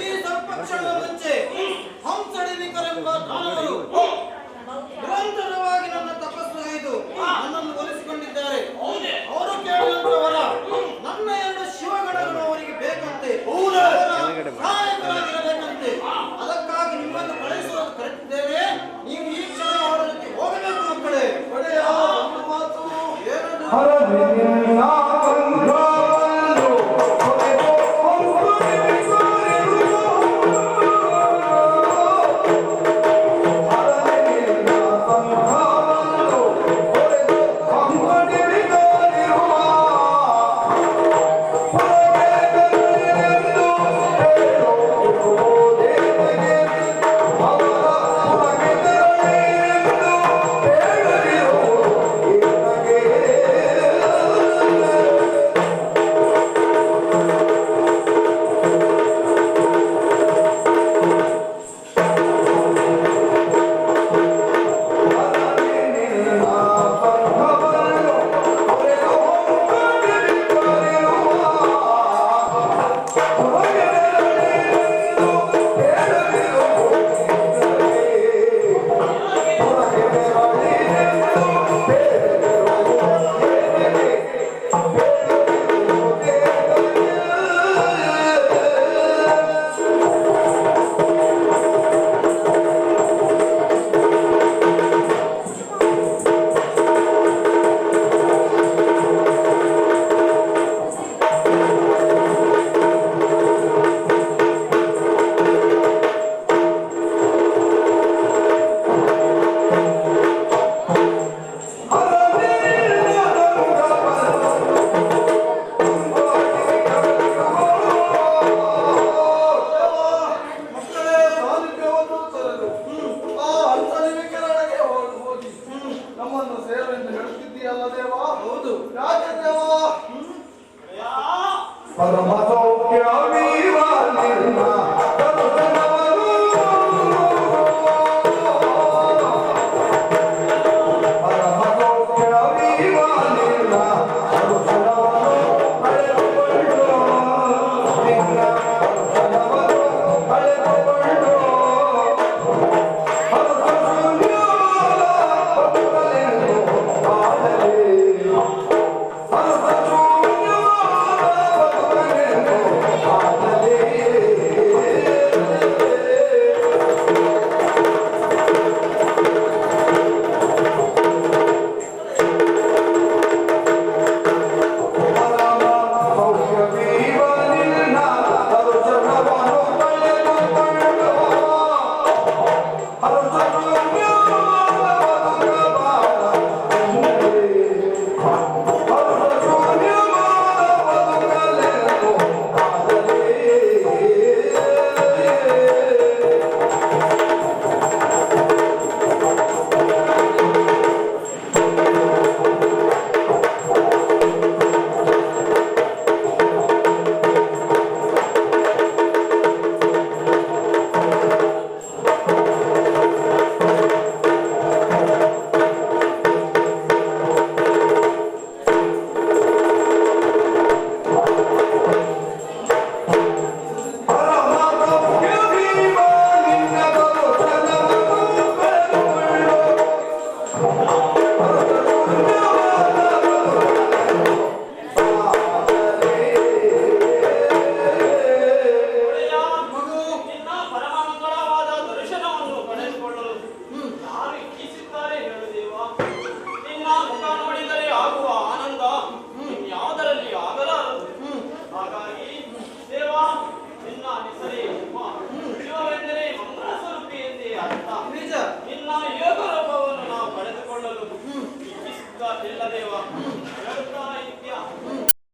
ಈ ಸರ್ಪಕ್ಷಣ ಮುಂಚೆ ಹಂಸಡಿನಿಕರೆಂಬ ನಿರಂತರವಾಗಿ ನನ್ನ ತಪಸ್ಸು ಆಯಿತು ಹೊಲಿಸಿಕೊಂಡಿದ್ದಾರೆ ಒಲಿಸಿಕೊಂಡಿದ್ದಾರೆ. ಅವರು ಕೇಳಿದಂತವರ ನನ್ನ ಎರಡು ಅವರಿಗೆ ಬೇಕಂತೆ. ಸಹಾಯಕರಾಗಿರಬೇಕಂತೆ. ಅದಕ್ಕಾಗಿ ನಿಮ್ಮನ್ನು ಕಳಿಸುವುದು ಕರೆತಿದ್ದೇವೆ Parabéns. para amar